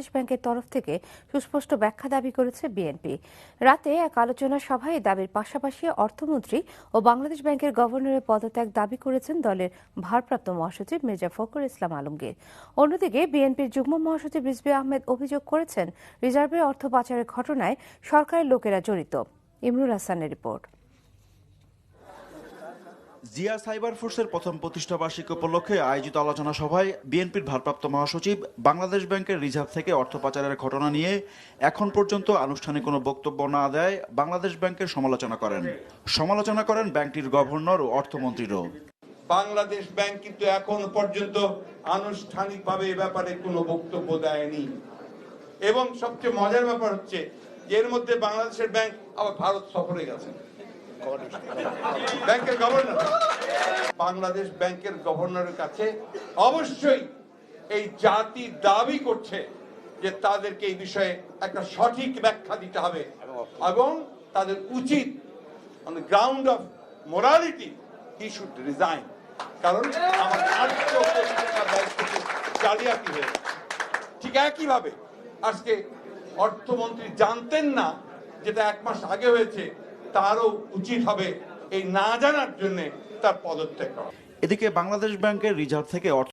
বাংলাদেশ ব্যাংকের তরফ থেকে সুস্পষ্ট ব্যাখ্যা দাবি করেছে বিএনপি। রাতে এক আলোচনা সভায় দাবির পাশাপাশি অর্থমন্ত্রী ও বাংলাদেশ ব্যাংকের গভর্নরের পদত্যাগ দাবি করেছেন দলের ভারপ্রাপ্ত মহাসচিব মির্জা ফখরুল ইসলাম আলমগীর। অন্যদিকে বিএনপির যুগ্ম মহাসচিব রিজভী আহমেদ অভিযোগ করেছেন রিজার্ভের অর্থ পাচারের ঘটনায় সরকারের লোকেরা জড়িত। ইমরুল হাসানের রিপোর্ট। জিয়া সাইবার ফোর্সের প্রথম প্রতিষ্ঠা বার্ষিকী উপলক্ষে আয়োজিত আলোচনা সভায় বিএনপির ভারপ্রাপ্ত মহাসচিব, বাংলাদেশ ব্যাংকের রিজার্ভ থেকে অর্থ পাচারের ঘটনা নিয়ে এখন পর্যন্ত আনুষ্ঠানিক কোনো বক্তব্য না দেয় বাংলাদেশ ব্যাংকের সমালোচনা করেন। সমালোচনা করেন ব্যাংকটির গভর্নর ও অর্থমন্ত্রীরও। বাংলাদেশ ব্যাংক কিন্তু এখন পর্যন্ত আনুষ্ঠানিকভাবে এ ব্যাপারে কোনো বক্তব্য দেয়নি। এবং সবচেয়ে মজার ব্যাপার হচ্ছে, এর মধ্যে বাংলাদেশের ব্যাংক আবার ভারত সফরে গেছেন ব্যাংকের গভর্নর বাংলাদেশ ব্যাংকের গভর্নরের কাছে অবশ্যই এই জাতি দাবি করছে যে তাদেরকে এই বিষয়ে একটা সঠিক ব্যাখ্যা দিতে হবে এবং তাদের উচিত on ground of morality he should resign কারণ আমার জালিয়াতি হয়েছে ঠিক একইভাবে আজকে অর্থমন্ত্রী জানতেন না যেটা এক মাস আগে হয়েছে তারও উচিত হবে এই না জানার জন্য তার পদত্যাগ করা। এদিকে বাংলাদেশ ব্যাংকের রিজার্ভ থেকে অর্থ